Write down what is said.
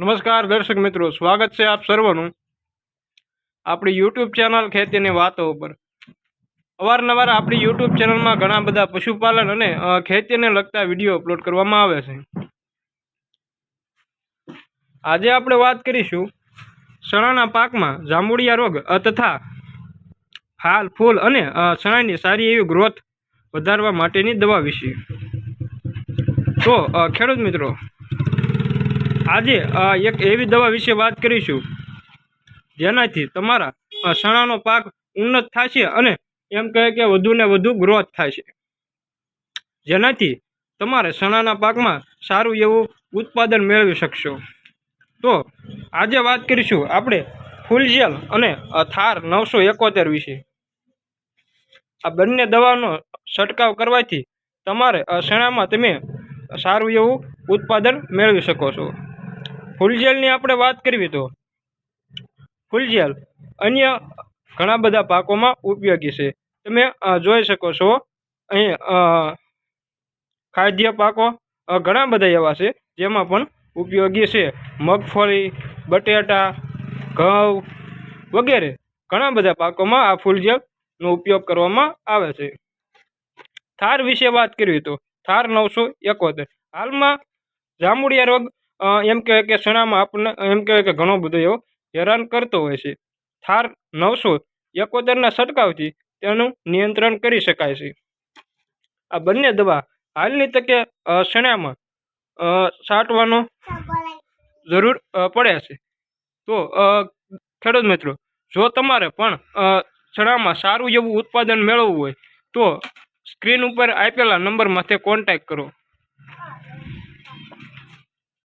નમસ્કાર દર્શક મિત્રો, સ્વાગત છે આપ સર્વનું આપણી યુટ્યુબ ચેનલ ખેતીની વાતો ઉપર. અવારનવાર આપણી યુટ્યુબ ચેનલમાં ઘણા બધા પશુપાલન અને ખેતીને લગતા વીડિયો અપલોડ કરવામાં આવે છે. આજે આપણે વાત કરીશું ચણાના પાકમાં જાંબુડિયા રોગ તથા ફાલ ફૂલ અને શણાની સારી એવી ગ્રોથ વધારવા માટેની દવા વિશે. તો ખેડૂત મિત્રો આજે એક એવી દવા વિશે વાત કરીશું, જેનાથી તમારા સણાનો પાક ઉન્નત થશે અને એમ કહે કે વધુ ને વધુ ગ્રોથ થશે. જેનાથી તમારે ચણાના પાકમાં સારું એવું ઉત્પાદન મેળવી શકશો. તો આજે વાત કરીશું આપણે ફૂલજેલ અને થાર નવસો એકોતેર વિશે. આ બંને દવાનો છંટકાવ કરવાથી તમારે શણામાં તમે સારું એવું ઉત્પાદન મેળવી શકો છો. ફૂલજેલની આપણે વાત કરવી તો? ફૂલજેલ અન્ય ઘણા બધા પાકોમાં ઉપયોગી છે. તમે જોઈ શકો છો. અહીં ખાદ્ય પાકો ઘણા બધા એવા છે જેમાં પણ ઉપયોગી છે. મગફળી, બટેટા, ઘઉં વગેરે ઘણા બધા પાકોમાં આ ફૂલજેલનો ઉપયોગ કરવામાં આવે છે. થાર વિશે વાત કરવી તો? થાર નવસો એકોતેર. હાલમાં જાંબુડિયા રોગ એમ કહેવાય કે ચણામાં આપણને એમ કહેવાય કે ઘણો બધો એવો હેરાન કરતો હોય છે. થાર નવસો એકોતેરના છંટકાવથી તેનું નિયંત્રણ કરી શકાય છે. આ બંને દવા હાલની તકે શણામાં છાંટવાનો જરૂર પડે છે. તો ખેડૂત મિત્રો, જો તમારે પણ શણામાં સારું એવું ઉત્પાદન મેળવવું હોય, તો સ્ક્રીન ઉપર આપેલા નંબર માથે કોન્ટેક્ટ કરો.